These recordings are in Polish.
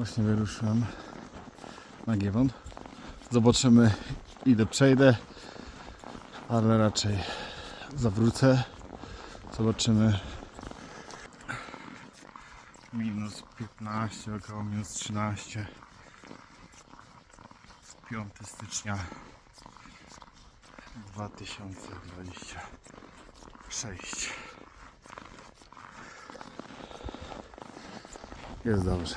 Właśnie wyruszyłem na Giewon. Zobaczymy ile przejdę, ale raczej zawrócę. Zobaczymy. Minus 15, około minus 13. 5 stycznia 2026. Jest dobrze.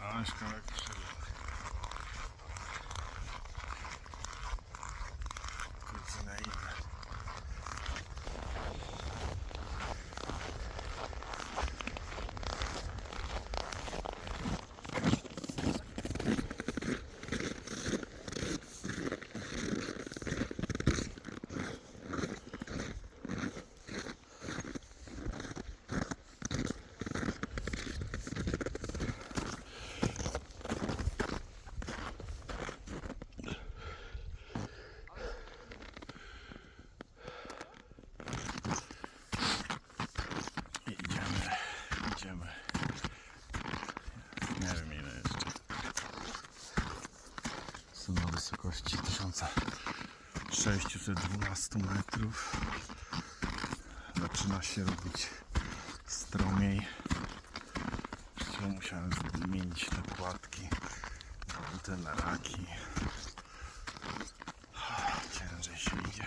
Ależ kawałek krzywy. Kurczę na ile. Idziemy, idziemy. Nie wiem ile jeszcze. Są na wysokości 1612 metrów. Zaczyna się robić stromiej. Zresztą musiałem zmienić te płatki. Te na raki. Ciężej się idzie.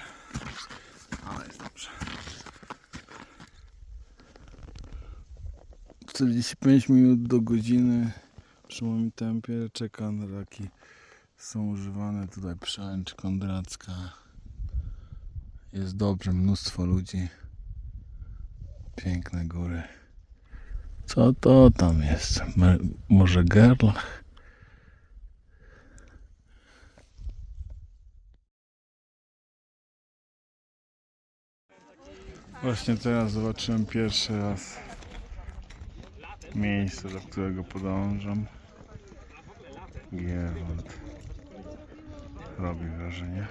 Ale jest dobrze. 45 minut do godziny przy moim tempie czeka na raki. Są używane tutaj przełęcz kondracka. Jest dobrze, mnóstwo ludzi. Piękne góry. Co to tam jest? Może Gerlach? Właśnie teraz zobaczyłem pierwszy raz miejsce, do którego podążam. Giewont. Robi wrażenie.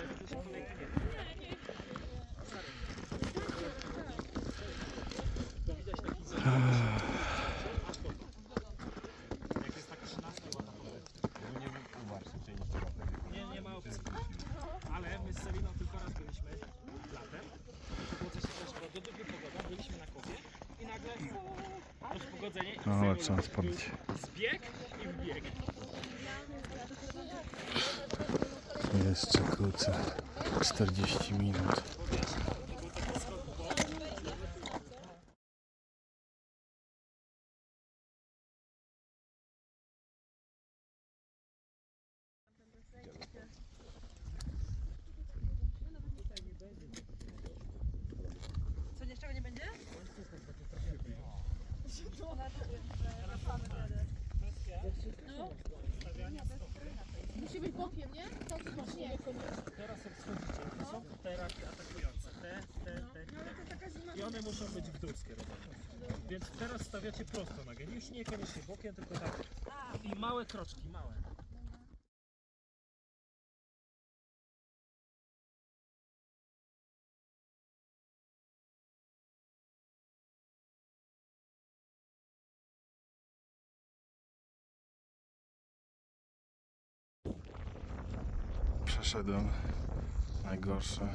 Nie, nie ma opcji. Ale my z Seliną tylko raz byliśmy latem. Było coś takiego, że była dobra pogoda, byliśmy na kopie i nagle No, Seliną trzeba spadać. Zbieg i wbieg. Jeszcze krócej. 40 minut. Co, niczego nie będzie? Musi być bokiem, nie? To czy bocznie? Teraz jak schodzicie, to są te raki atakujące. Te, te, te, te. I one muszą być w dół skierowane. Więc teraz stawiacie prosto nogę. Już niekoniecznie bokiem, tylko tak. I małe kroczki, małe. Przeszedłem najgorsze.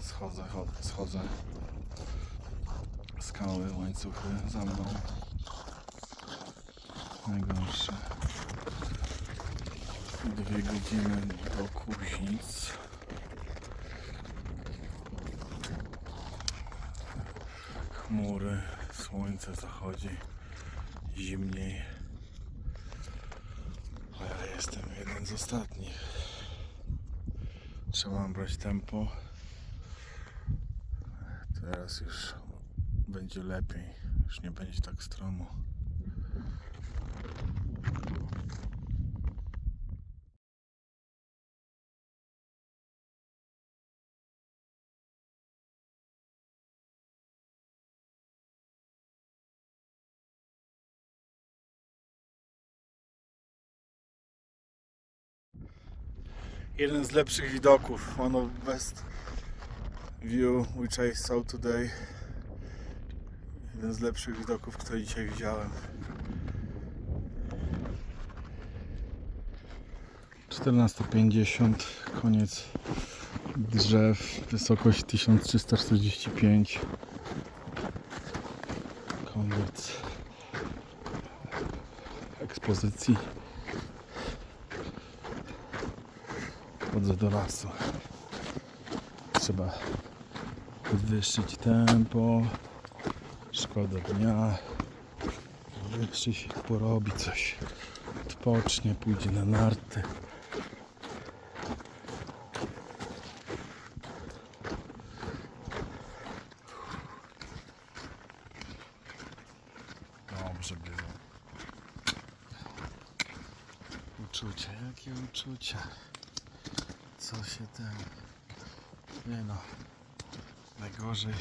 Schodzę, chod- schodzę. Skały, łańcuchy za mną. Najgorsze. Dwie godziny do Kuźnic. Chmury, słońce zachodzi, zimniej. A ja jestem jeden z ostatnich. Trzeba brać tempo. Teraz już będzie lepiej. Już nie będzie tak stromo. Jeden z lepszych widoków. One of best view which I saw today. Jeden z lepszych widoków, które dzisiaj widziałem. 14.50, koniec drzew, wysokość 1345. Koniec ekspozycji. Wchodzę do lasu. Trzeba podwyższyć tempo. Szkoda dnia. Podwyższyć, porobi coś. Odpocznie, pójdzie na narty. Dobrze było. Uczucia, jakie uczucia? Co się ten... Nie no. Najgorzej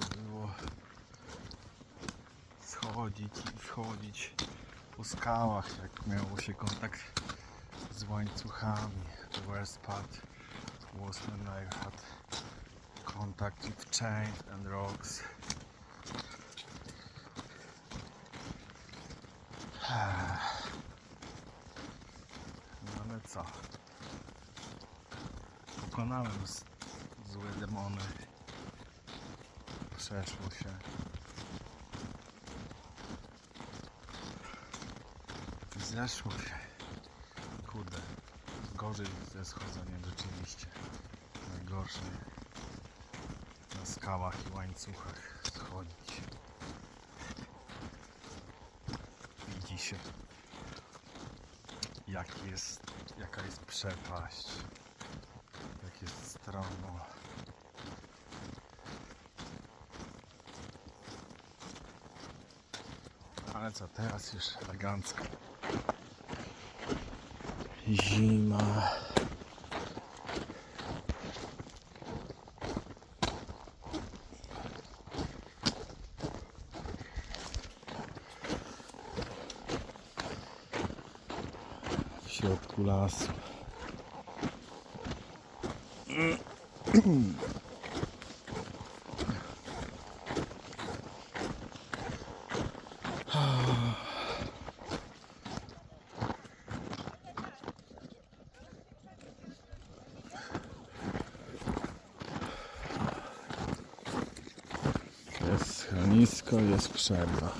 to było schodzić i wchodzić po skałach, jak miało się kontakt z łańcuchami. The worst part was when I had contact with chains and rocks. Co? Pokonałem złe demony. Przeszło się. Zeszło się. Kurde. Gorzej ze schodzeniem rzeczywiście. Najgorsze. Na skałach i łańcuchach schodzić. Widzi się. Jaki jest, jaka jest przepaść. Jak jest stromo. Ale co, teraz już elegancko. Zima. Lasu. Jest schronisko, jest przerwa.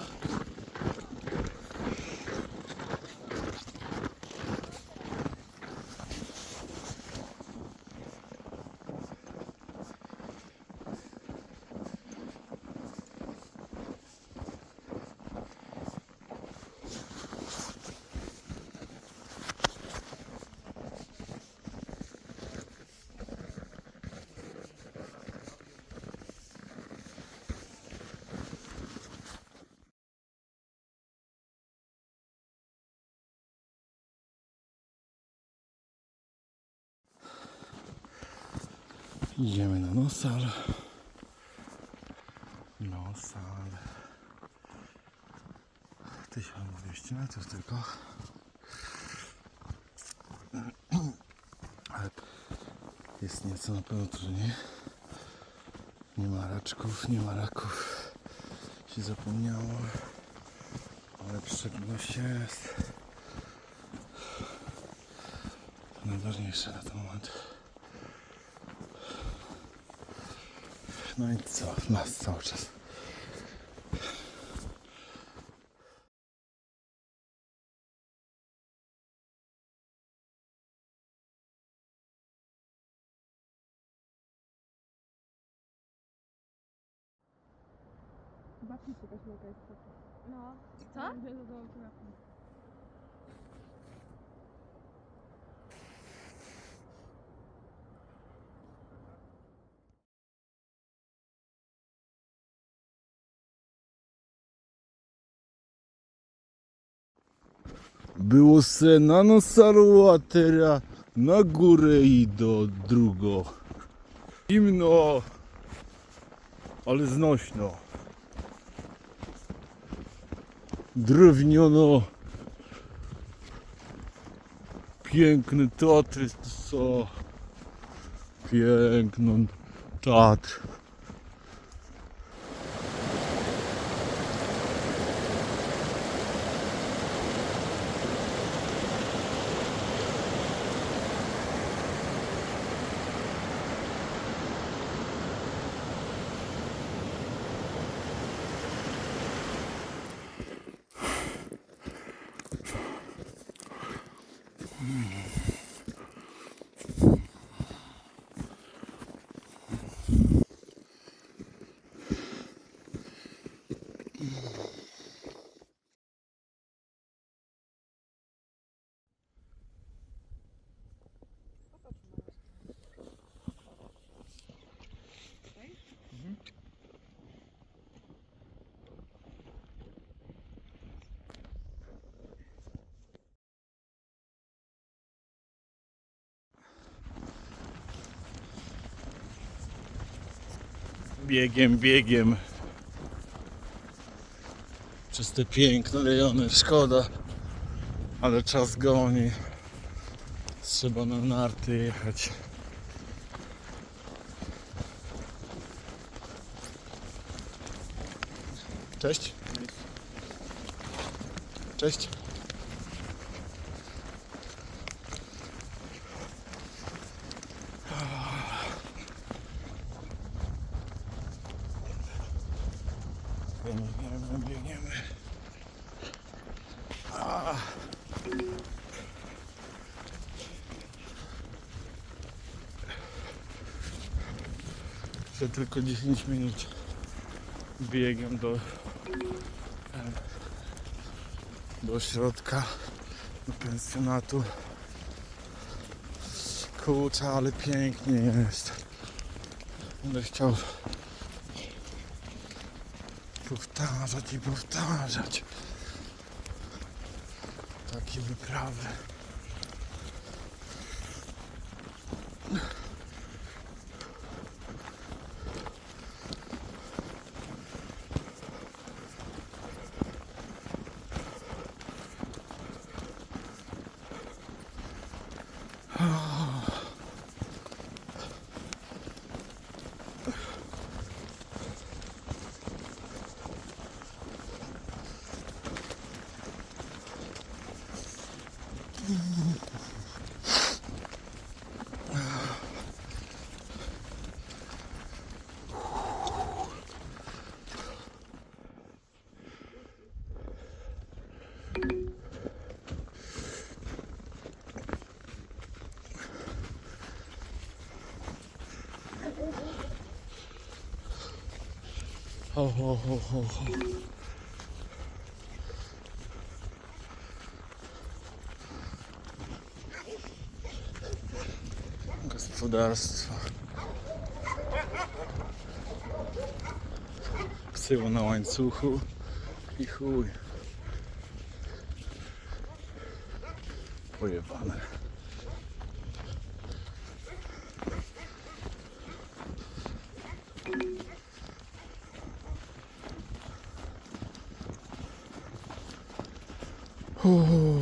Idziemy na Nosal. Nosal. 1200 metrów tylko. Ale jest nieco na pewno trudniej. Nie ma raczków, nie ma raków. Się zapomniało. Ale przyczepność jest. To najważniejsze na ten moment. No i co? Nas cały czas. Babci jakaś wielka jest No. Co? Co? Idę do domu telefon. Było se na Nosalu, a teraz na górę i do drugo. Zimno, ale znośno. Drewniono. piękny Tatry to są. Piękny Tatr. Biegiem, biegiem. Przez te piękne rejony. Szkoda, ale czas goni. Trzeba na narty jechać. Cześć. Cześć. Jeszcze tylko 10 minut biegiem do do środka do pensjonatu kurczę ale pięknie jest będę chciał powtarzać i powtarzać takie wyprawy. 好好好好好。господарство. Всього на ланцюгу і хуй. Поєбане. Ого.